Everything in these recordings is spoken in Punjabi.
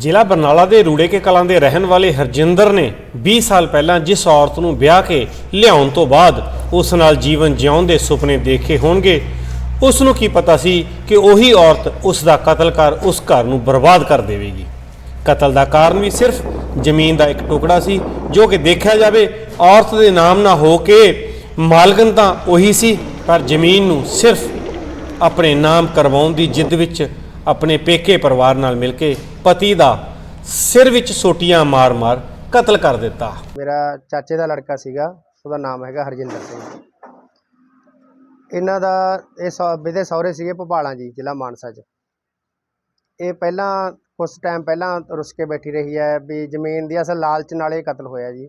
ਜ਼ਿਲ੍ਹਾ ਬਰਨਾਲਾ ਦੇ ਰੂੜੇ ਕੇ ਕਲਾਂ ਦੇ ਰਹਿਣ ਵਾਲੇ ਹਰਜਿੰਦਰ ਨੇ 20 ਸਾਲ ਪਹਿਲਾਂ ਜਿਸ ਔਰਤ ਨੂੰ ਵਿਆਹ ਕੇ ਲਿਆਉਣ ਤੋਂ ਬਾਅਦ ਉਸ ਨਾਲ ਜੀਵਨ ਜਿਉਣ ਦੇ ਸੁਪਨੇ ਦੇਖੇ ਹੋਣਗੇ, ਉਸ ਨੂੰ ਕੀ ਪਤਾ ਸੀ ਕਿ ਉਹੀ ਔਰਤ ਉਸ ਦਾ ਕਤਲ ਕਰ ਉਸ ਘਰ ਨੂੰ ਬਰਬਾਦ ਕਰ ਦੇਵੇਗੀ। ਕਤਲ ਦਾ ਕਾਰਨ ਵੀ ਸਿਰਫ ਜ਼ਮੀਨ ਦਾ ਇੱਕ ਟੁਕੜਾ ਸੀ, ਜੋ ਕਿ ਦੇਖਿਆ ਜਾਵੇ ਔਰਤ ਦੇ ਨਾਮ ਨਾ ਹੋ ਕੇ ਮਾਲਕਨ ਤਾਂ ਉਹੀ ਸੀ, ਪਰ ਜ਼ਮੀਨ ਨੂੰ ਸਿਰਫ ਆਪਣੇ ਨਾਮ ਕਰਵਾਉਣ ਦੀ ਜਿੱਦ ਵਿੱਚ ਆਪਣੇ ਪੇਕੇ ਪਰਿਵਾਰ ਨਾਲ ਮਿਲ ਕੇ ਪਤੀ ਦਾ ਸਿਰ ਵਿੱਚ ਸੋਟੀਆਂ ਮਾਰ-ਮਾਰ ਕਤਲ ਕਰ ਦਿੱਤਾ। ਮੇਰਾ ਚਾਚੇ ਦਾ ਲੜਕਾ ਸੀਗਾ, ਉਹਦਾ ਨਾਮ ਹੈਗਾ ਹਰਜਿੰਦਰ ਸਿੰਘ। ਇਹਨਾਂ ਦਾ, ਇਹ ਸੌ- ਵਿਦੇ ਸਹੁਰੇ ਸੀਗੇ ਭੋਪਾਲਾ ਜੀ, ਜ਼ਿਲ੍ਹਾ ਮਾਨਸਾ 'ਚ। ਇਹ ਪਹਿਲਾਂ ਕੁਝ ਟਾਈਮ ਪਹਿਲਾਂ ਰੁੱਸ ਕੇ ਬੈਠੀ ਰਹੀ ਹੈ ਵੀ ਜ਼ਮੀਨ ਦੀ ਅਸਲ ਲਾਲਚ ਨਾਲ ਇਹ ਕਤਲ ਹੋਇਆ ਜੀ।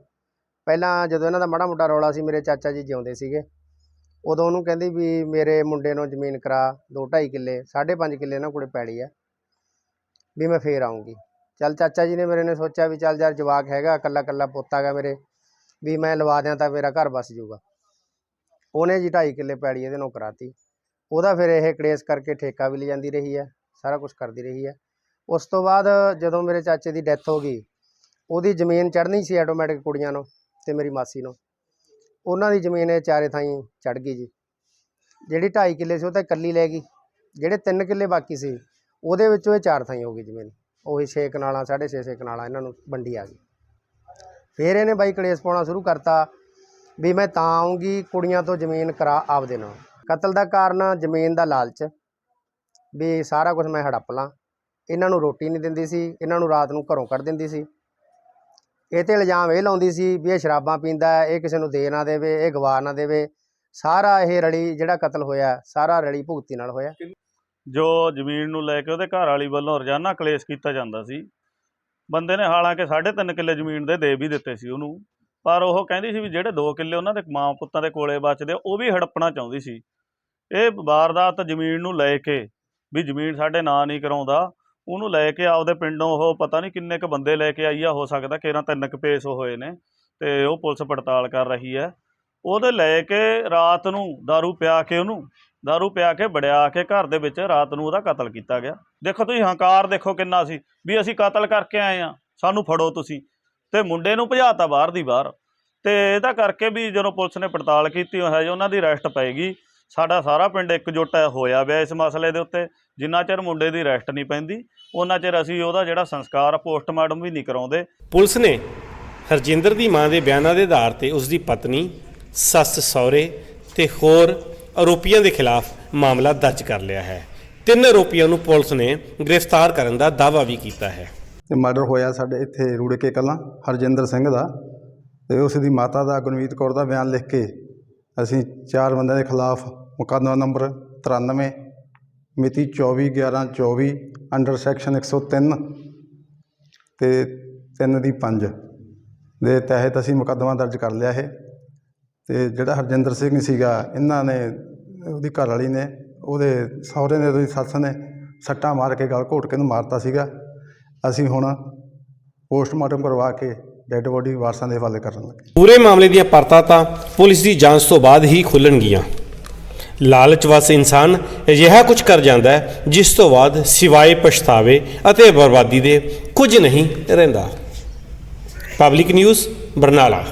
ਪਹਿਲਾਂ ਜਦੋਂ ਇਹਨਾਂ ਦਾ ਮਾੜਾ ਮੋਟਾ ਰੌਲਾ ਸੀ, ਮੇਰੇ ਚਾਚਾ ਜੀ ਜਿਉਂਦੇ ਸੀਗੇ। ਉਦੋਂ ਉਹਨੂੰ ਕਹਿੰਦੀ ਵੀ ਮੇਰੇ ਮੁੰਡੇ ਨੂੰ ਜ਼ਮੀਨ ਕਰਾ ਦੋ ਢਾਈ ਕਿੱਲੇ, ਸਾਢੇ ਪੰਜ ਕਿੱਲੇ ਇਹਨਾਂ ਕੋਲੇ ਪੈੜੀ ਹੈ ਵੀ ਮੈਂ ਫੇਰ ਆਉਂਗੀ ਚੱਲ ਚਾਚਾ ਜੀ ਨੇ ਮੇਰੇ ਨੇ ਸੋਚਿਆ ਵੀ ਚੱਲ ਯਾਰ ਜਵਾਕ ਹੈਗਾ, ਇਕੱਲਾ ਇਕੱਲਾ ਪੁੱਤ ਹੈਗਾ ਮੇਰੇ, ਵੀ ਮੈਂ ਲਵਾ ਦਿਆਂ ਤਾਂ ਮੇਰਾ ਘਰ ਬਸ ਜਾਊਗਾ ਉਹਨੇ ਜੀ ਢਾਈ ਕਿੱਲੇ ਪੈੜੀ ਇਹਦੇ ਨੂੰ ਕਰਾਤੀ। ਉਹਦਾ ਫਿਰ ਇਹ ਕਲੇਸ਼ ਕਰਕੇ ਠੇਕਾ ਵੀ ਲਈ ਜਾਂਦੀ ਰਹੀ ਹੈ ਸਾਰਾ ਕੁਝ ਕਰਦੀ ਰਹੀ ਹੈ ਉਸ ਤੋਂ ਬਾਅਦ ਜਦੋਂ ਮੇਰੇ ਚਾਚੇ ਦੀ ਡੈਥ ਹੋ ਗਈ, ਉਹਦੀ ਜ਼ਮੀਨ ਚੜ੍ਹਨੀ ਸੀ ਆਟੋਮੈਟਿਕ ਕੁੜੀਆਂ ਨੂੰ ਤੇ ਮੇਰੀ ਮਾਸੀ ਨੂੰ। ਉਹਨਾਂ ਦੀ ਜ਼ਮੀਨ ਇਹ ਚਾਰੇ ਥਾਈਂ ਚੜ ਗਈ ਜੀ। ਜਿਹੜੀ ਢਾਈ ਕਿੱਲੇ ਸੀ ਉਹ ਤਾਂ ਇਕੱਲੀ ਲੈ ਗਈ। ਜਿਹੜੇ ਤਿੰਨ ਕਿੱਲੇ ਬਾਕੀ ਸੀ, ਉਹਦੇ ਵਿੱਚੋਂ ਇਹ ਚਾਰ ਥਾਈਂ ਹੋ ਗਈ ਜ਼ਮੀਨ। ਉਹੀ ਛੇ ਕਨਾਲਾਂ, ਸਾਢੇ ਛੇ ਛੇ ਕਨਾਲਾਂ ਇਹਨਾਂ ਨੂੰ ਵੰਡੀ ਆ ਗਈ। ਫਿਰ ਇਹਨੇ ਬਾਈ ਕਲੇਸ਼ ਪਾਉਣਾ ਸ਼ੁਰੂ ਕਰਤਾ ਵੀ ਮੈਂ ਤਾਂ ਆਉਂਗੀ ਕੁੜੀਆਂ ਤੋਂ ਜ਼ਮੀਨ ਕਰਾ ਆਪਦੇ ਨਾਲ ਕਤਲ ਦਾ ਕਾਰਨ ਜ਼ਮੀਨ ਦਾ ਲਾਲਚ, ਵੀ ਸਾਰਾ ਕੁਝ ਮੈਂ ਹੜੱਪ ਲਾਂ। ਇਹਨਾਂ ਨੂੰ ਰੋਟੀ ਨਹੀਂ ਦਿੰਦੀ ਸੀ, ਇਹਨਾਂ ਨੂੰ ਰਾਤ ਨੂੰ ਘਰੋਂ ਕੱਢ ਦਿੰਦੀ ਸੀ। ਇਹ ਤੇ ਇਲਜ਼ਾਮ ਇਹ ਲਾਉਂਦੀ ਸੀ ਵੀ ਇਹ ਸ਼ਰਾਬਾਂ ਪੀਂਦਾ ਇਹ ਕਿਸੇ ਨੂੰ ਦੇ ਨਾ ਦੇਵੇ, ਇਹ ਗਵਾ ਨਾ ਦੇਵੇ। ਸਾਰਾ ਇਹ ਰਲੀ ਜਿਹੜਾ ਕਤਲ ਹੋਇਆ, ਸਾਰਾ ਰਲੀ ਭੁਗਤੀ ਨਾਲ ਹੋਇਆ। ਜੋ ਜ਼ਮੀਨ ਨੂੰ ਲੈ ਕੇ ਉਹਦੇ ਘਰ ਵਾਲੀ ਵੱਲੋਂ ਰੋਜ਼ਾਨਾ ਕਲੇਸ਼ ਕੀਤਾ ਜਾਂਦਾ ਸੀ। ਬੰਦੇ ਨੇ ਹਾਲਾਂਕਿ 3.5 ਕਿੱਲੇ ਜ਼ਮੀਨ ਦੇ ਦੇ ਵੀ ਦਿੱਤੇ ਸੀ ਉਹਨੂੰ। ਪਰ ਉਹ ਕਹਿੰਦੀ ਸੀ ਵੀ ਜਿਹੜੇ 2 ਕਿੱਲੇ ਉਹਨਾਂ ਦੇ ਮਾਂ ਪੁੱਤਾਂ ਦੇ ਕੋਲੇ ਬਚਦੇ, ਉਹ ਵੀ ਹੜਪਣਾ ਚਾਹੁੰਦੀ ਸੀ। ਇਹ ਵਾਰਦਾਤ ਜ਼ਮੀਨ ਨੂੰ ਲੈ ਕੇ ਵੀ ਜ਼ਮੀਨ ਸਾਡੇ ਨਾਂ ਨਹੀਂ ਕਰਾਉਂਦਾ ਉਹਨੂੰ ਲੈ ਕੇ ਆਪਦੇ ਪਿੰਡੋਂ ਉਹ ਪਤਾ ਨਹੀਂ ਕਿੰਨੇ ਕ ਬੰਦੇ ਲੈ ਕੇ ਆਈ ਆ ਹੋ ਸਕਦਾ ਕਿਹੜਾ ਤਿੰਨ ਕੁ ਪੇਸ਼ ਹੋਏ ਨੇ ਤੇ ਉਹ ਪੁਲਿਸ ਪੜਤਾਲ ਕਰ ਰਹੀ ਹੈ ਉਹਦੇ ਲੈ ਕੇ ਰਾਤ ਨੂੰ दारू ਪਿਆ ਕੇ ਉਹਨੂੰ दारू ਪਿਆ ਕੇ ਵੜਿਆ ਕੇ ਘਰ ਦੇ ਵਿੱਚ ਰਾਤ ਨੂੰ ਉਹਦਾ ਕਤਲ ਕੀਤਾ ਗਿਆ ਦੇਖੋ ਤੁਸੀਂ ਹੰਕਾਰ ਦੇਖੋ ਕਿੰਨਾ ਸੀ ਵੀ ਅਸੀਂ ਕਤਲ ਕਰਕੇ ਆਏ ਆ ਸਾਨੂੰ ਫੜੋ ਤੁਸੀਂ ਤੇ ਮੁੰਡੇ ਨੂੰ ਭਜਾਤਾ ਬਾਹਰ ਦੀ ਬਾਹਰ ਤੇ ਇਹਦਾ ਕਰਕੇ ਵੀ ਜਦੋਂ ਪੁਲਿਸ ਨੇ ਪੜਤਾਲ ਕੀਤੀ ਹੈ ਉਹਨਾਂ ਦੀ ਅਰੈਸਟ ਪਏਗੀ ਸਾਡਾ ਸਾਰਾ ਪਿੰਡ ਇਕਜੁੱਟ ਹੋਇਆ ਪਿਆ ਇਸ ਮਸਲੇ ਦੇ ਉੱਤੇ। ਜਿੰਨਾ ਚਿਰ ਮੁੰਡੇ ਦੀ ਅਰੈਸਟ ਨਹੀਂ ਪੈਂਦੀ ਉਹਨਾਂ ਚਿਰ ਅਸੀਂ ਉਹਦਾ ਜਿਹੜਾ ਸੰਸਕਾਰ ਪੋਸਟਮਾਰਟਮ ਵੀ ਨਹੀਂ ਕਰਾਉਂਦੇ। ਪੁਲਿਸ ਨੇ ਹਰਜਿੰਦਰ ਦੀ ਮਾਂ ਦੇ ਬਿਆਨਾਂ ਦੇ ਆਧਾਰ ਤੇ ਉਸ ਦੀ ਪਤਨੀ ਸੱਸ ਸਹੁਰੇ ਤੇ ਹੋਰ ਆਰੋਪੀਆਂ ਦੇ ਖਿਲਾਫ ਮਾਮਲਾ ਦਰਜ ਕਰ ਲਿਆ ਹੈ। ਤਿੰਨ ਆਰੋਪੀਆਂ ਨੂੰ ਪੁਲਿਸ ਨੇ ਗ੍ਰਿਫਤਾਰ ਕਰਨ ਦਾ ਦਾਅਵਾ ਵੀ ਕੀਤਾ ਹੈ। ਤੇ ਮਰਡਰ ਹੋਇਆ ਸਾਡੇ ਇੱਥੇ ਰੂੜੇ ਕੇ ਕਲਾਂ ਹਰਜਿੰਦਰ ਸਿੰਘ ਦਾ। ਤੇ ਉਸ ਦੀ ਮਾਤਾ ਦਾ ਗੁਰਮੀਤ ਕੌਰ ਦਾ ਬਿਆਨ ਲਿਖ ਕੇ ਅਸੀਂ ਚਾਰ ਬੰਦਿਆਂ ਦੇ ਖਿਲਾਫ ਮੁਕੱਦਮਾ ਨੰਬਰ 93 ਮਿਤੀ 24 11 24 ਅੰਡਰ ਸੈਕਸ਼ਨ 103 ਤੇ 3 ਦੀ 5 ਦੇ ਤਹਿਤ ਅਸੀਂ ਮੁਕੱਦਮਾ ਦਰਜ ਕਰ ਲਿਆ ਹੈ ਤੇ ਜਿਹੜਾ ਹਰਜਿੰਦਰ ਸਿੰਘ ਸੀਗਾ, ਇਹਨਾਂ ਨੇ, ਉਹਦੀ ਘਰ ਵਾਲੀ ਨੇ, ਉਹਦੇ ਸਹੁਰੇ ਨੇ, ਉਹਦੀ ਸੱਸ ਨੇ ਸੱਟਾਂ ਮਾਰ ਕੇ ਗਲ ਘੋਟ ਕੇ ਉਹਨੂੰ ਮਾਰਤਾ ਸੀਗਾ। ਅਸੀਂ ਹੁਣ ਪੋਸਟਮਾਰਟਮ ਕਰਵਾ ਕੇ ਡੈੱਡ ਬੋਡੀ ਵਾਰਸਾਂ ਦੇ ਹਵਾਲੇ ਕਰਨ ਲੱਗੇ। ਪੂਰੇ ਮਾਮਲੇ ਦੀਆਂ ਪਰਤਾਂ ਤਾਂ ਪੁਲਿਸ ਦੀ ਜਾਂਚ ਤੋਂ ਬਾਅਦ ਹੀ ਖੁੱਲਣਗੀਆਂ। ਲਾਲਚ ਵਸ ਇਨਸਾਨ ਅਜਿਹਾ ਕੁਝ ਕਰ ਜਾਂਦਾ ਹੈ, ਜਿਸ ਤੋਂ ਬਾਅਦ ਸਿਵਾਏ ਪਛਤਾਵੇ ਅਤੇ ਬਰਬਾਦੀ ਦੇ ਕੁਝ ਨਹੀਂ ਰਹਿੰਦਾ। Public news, Barnala.